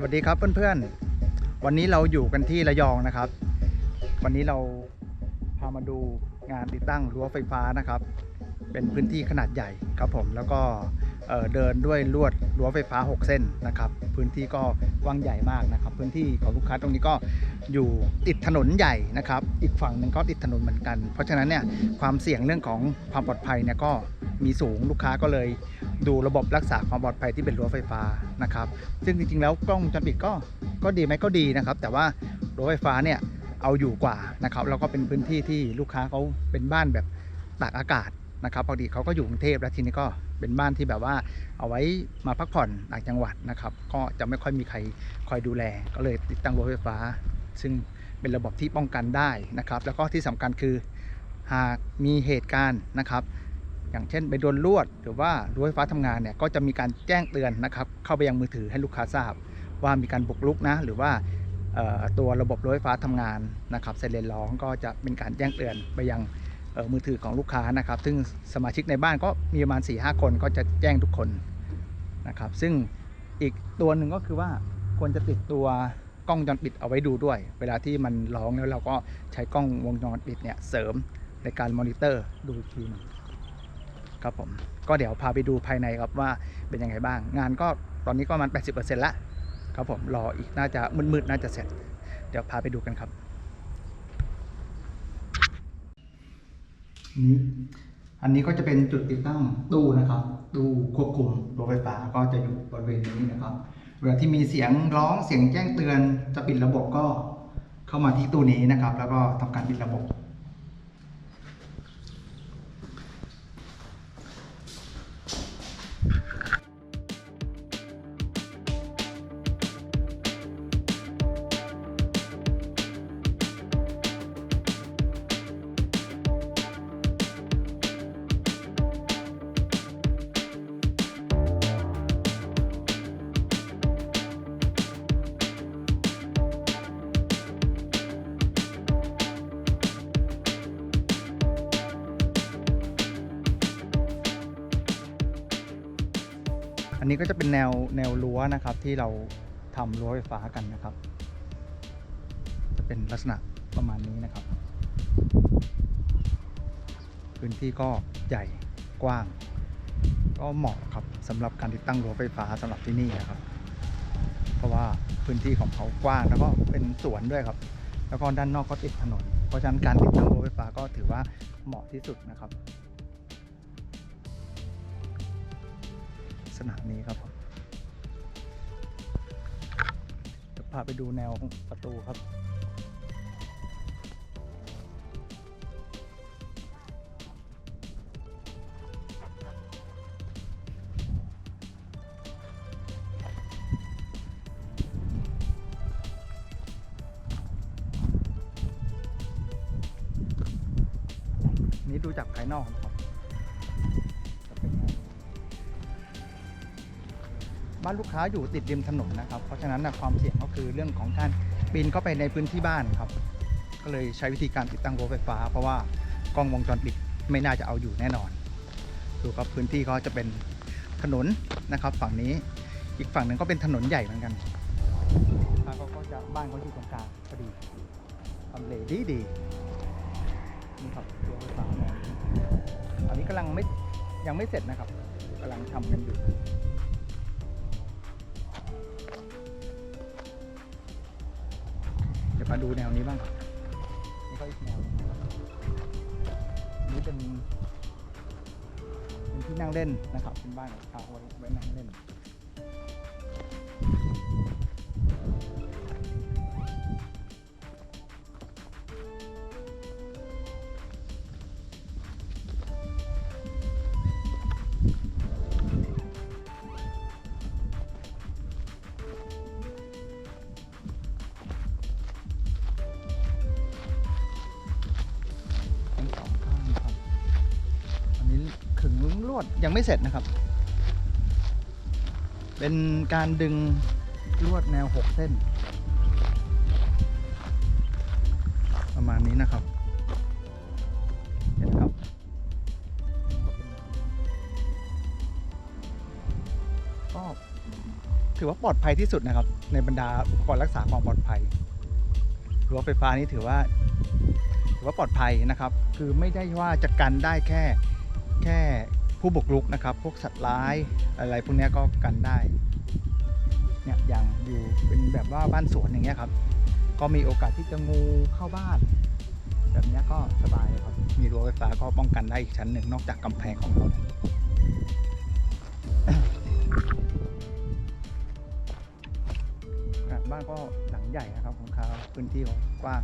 สวัสดีครับเพื่อนๆ วันนี้เราอยู่กันที่ระยองนะครับ วันนี้เราพามาดูงานติดตั้งรั้วไฟฟ้านะครับ เป็นพื้นที่ขนาดใหญ่ครับผมแล้วก็เเดินด้วยลวดรั้วไฟฟ้า 6 เส้นนะครับ พื้นที่ก็กว้างใหญ่มากนะครับ พื้นที่ของลูกค้าตรงนี้ก็อยู่ติดถนนใหญ่นะครับ อีกฝั่งหนึ่งก็ติดถนนเหมือนกัน เพราะฉะนั้นเนี่ยความเสี่ยงเรื่องของความปลอดภัยเนี่ยก็มีสูงลูกค้าก็เลย ดูระบบรักษาความปลอดภัยที่เป็นรั้วไฟฟ้านะครับ ซึ่งจริงๆแล้วกล้องวงจรปิดก็ก็ดีไหมก็ดีนะครับ แต่ว่ารั้วไฟฟ้าเนี่ยเอาอยู่กว่านะครับแล้วก็เป็นพื้นที่ที่ลูกค้าเขาเป็นบ้านแบบตากอากาศนะครับปกติเขาก็อยู่กรุงเทพแล้วทีนี้ก็เป็นบ้านที่แบบว่าเอาไว้มาพักผ่อนต่างจังหวัดนะครับ ก็จะไม่ค่อยมีใครคอยดูแล ก็เลยติดตั้งรั้วไฟฟ้า ซึ่งเป็นระบบที่ป้องกันได้นะครับ แล้วก็ที่สำคัญคือหากมีเหตุการณ์นะครับ อย่างเช่นไปโดนลวดหรือว่ารั้วไฟฟ้าทำงานเนี่ยก็จะมีการแจ้งเตือนนะครับเข้าไปยังมือถือให้ลูกค้าทราบ ว่ามีการบุกรุกนะหรือว่าตัวระบบรั้วไฟฟ้าทำงานนะครับเซเลนร้องก็จะเป็นการแจ้งเตือนไปยังมือถือของลูกค้านะครับ ซึ่งสมาชิกในบ้านก็มีประมาณ4ีหคนก็จะแจ้งทุกคนนะครับ ซึ่งอีกตัวหนึ่งก็คือว่าควรจะติดตัวกล้องจรปิดเอาไว้ดูด้วย เวลาที่มันร้องแล้วเราก็ใช้กล้องวงจรปิดเนี่ยเสริมในการมอนิเตอร์ดูอีกทีนึง ครับผมก็เดี๋ยวพาไปดูภายในครับว่าเป็นยังไงบ้าง งานก็ตอนนี้ก็ประมาณ 80%แล้วครับผมรออีกน่าจะมืดๆน่าจะเสร็จ เดี๋ยวพาไปดูกันครับนี่อันนี้ก็จะเป็นจุดติดตั้งตู้นะครับ ตู้ควบคุมรถไฟฟ้าก็จะอยู่บริเวณนี้นะครับ เวลาที่มีเสียงร้องเสียงแจ้งเตือนจะปิดระบบก็เข้ามาที่ตู้นี้นะครับ แล้วก็ทำการปิดระบบ นนี้ก็จะเป็นแนวแนวรั้วนะครับที่เราทำรั้วไฟฟ้ากันนะครับ จะเป็นลักษณะประมาณนี้นะครับ พื้นที่ก็ใหญ่กว้าง ก็เหมาะครับสำหรับการติดตั้งรั้วไฟฟ้าสำหรับที่นี่นะครับ เพราะว่าพื้นที่ของเขากว้างแล้วก็เป็นสวนด้วยครับ แล้วก็ด้านนอกก็ติดถนน เพราะฉะนั้นการติดตั้งรั้วไฟฟ้าก็ถือว่าเหมาะที่สุดนะครับ ษณะนี้ครับผมเดี๋ยวพาไปดูแนวประตูครับ นี่ดูจากภายนอกครับ บ้านลูกค้าอยู่ติดริมถนนนะครับ เพราะฉะนั้นนะความเสี่ยงก็คือเรื่องของการปีนเข้าไปในพื้นที่บ้านครับ ก็เลยใช้วิธีการติดตั้งรั้วไฟฟ้า เพราะว่ากล้องวงจรปิดไม่น่าจะเอาอยู่แน่นอน ดูครับพื้นที่ก็จะเป็นถนนนะครับ ฝั่งนี้อีกฝั่งหนึ่งก็เป็นถนนใหญ่เหมือนกันทางเขาก็จะบ้านเขาอยู่ตรงกลางพอดีทำเลดีดีนี่ครับรั้วไฟฟ้าแนวนี้อันนี้กำลังไม่ยังไม่เสร็จนะครับกำลังทำกันอยู่ มาดูแนวนี้บ้างครับนี่ก็อีกแนวนี้เป็นเป็นที่นั่งเล่นนะครับ เป็นบ้านของเขาไว้ไว้นั่งเล่น ดยังไม่เสร็จนะครับ เป็นการดึงลวดแนวหกเส้น ประมาณนี้นะครับเห็นไหมครับก็ถือว่าปลอดภัยที่สุดนะครับ ในบรรดาอุปกรณ์รักษาความปลอดภัยรั้วไฟฟ้านี่ถือว่าถือว่าปลอดภัยนะครับ คือไม่ได้ว่าจะกันได้แค่แค่ ผู้บุกรุกนะครับ พวกสัตว์ร้ายอะไรพวกนี้ก็กันได้เนี่ยอย่างอยู่เป็นแบบว่าบ้านสวนอย่างเงี้ยครับ ก็มีโอกาสที่จะงูเข้าบ้าน แบบเนี้ยก็สบายครับ มีรั้วไฟฟ้าก็ป้องกันได้อีกชั้นหนึ่งนอกจากกำแพงของเราบ้านก็หลังใหญ่นะครับของเขาพื้นที่กว้าง